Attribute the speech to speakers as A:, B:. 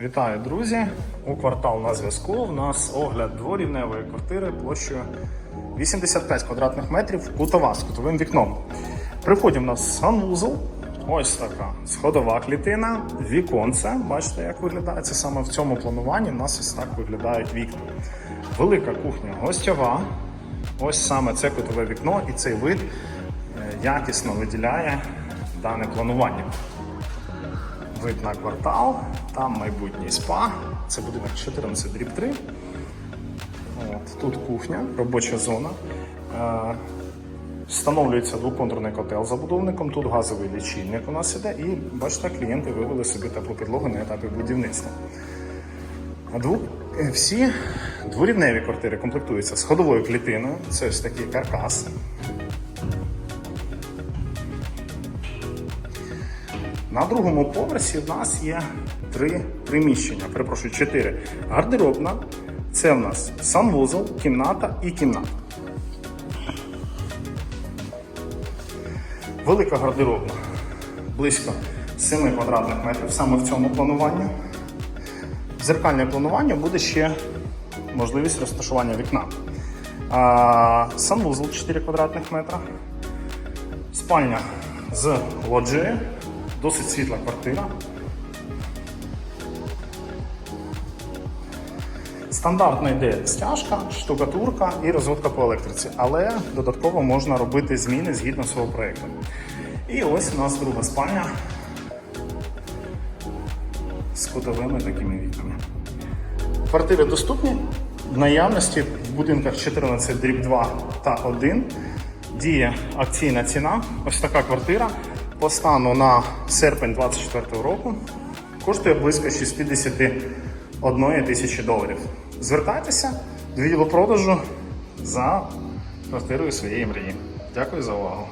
A: Вітаю, друзі! У квартал на зв'язку. У нас огляд дворівневої квартири площею 85 квадратних метрів кутова з кутовим вікном. При вході в нас санвузол. Ось така сходова клітина, віконце. Бачите, як виглядає це саме в цьому плануванні. У нас ось так виглядають вікна. Велика кухня гостьова. Ось саме це кутове вікно і цей вид е, якісно виділяє дане планування вид на квартал, там майбутній спа. Це будинок 14 дріб 3. От, тут кухня, робоча зона. Е, Встановлюється двоконтурний котел забудовником, тут газовий лічильник у нас іде, і бачите, клієнти вивели собі теплу підлогу на етапі будівництва. Дву... е, Всі дворівневі квартири комплектуються з ходовою клітиною, це ось такий каркас. На другому поверсі в нас є три приміщення, перепрошую, чотири. Гардеробна, це в нас санвузол, кімната і кімната. Велика гардеробна, близько 7 квадратних метрів саме в цьому плануванні. Зеркальне планування буде ще можливість розташування вікна. А, санвузол 4 квадратних метра. Спальня з лоджією, досить світла квартира. Стандартно йде стяжка, штукатурка і розводка по електриці, але додатково можна робити зміни згідно свого проєкту. І ось у нас друга спальня з кутовими такими вікнами. Квартири доступні в наявності в будинках 14 дріб 2 та 1. Діє акційна ціна. Ось така квартира по стану на серпень 2024 року коштує близько 61 тисячі доларів. Звертайтеся до відділу продажу за квартирою своєї мрії. Дякую за увагу.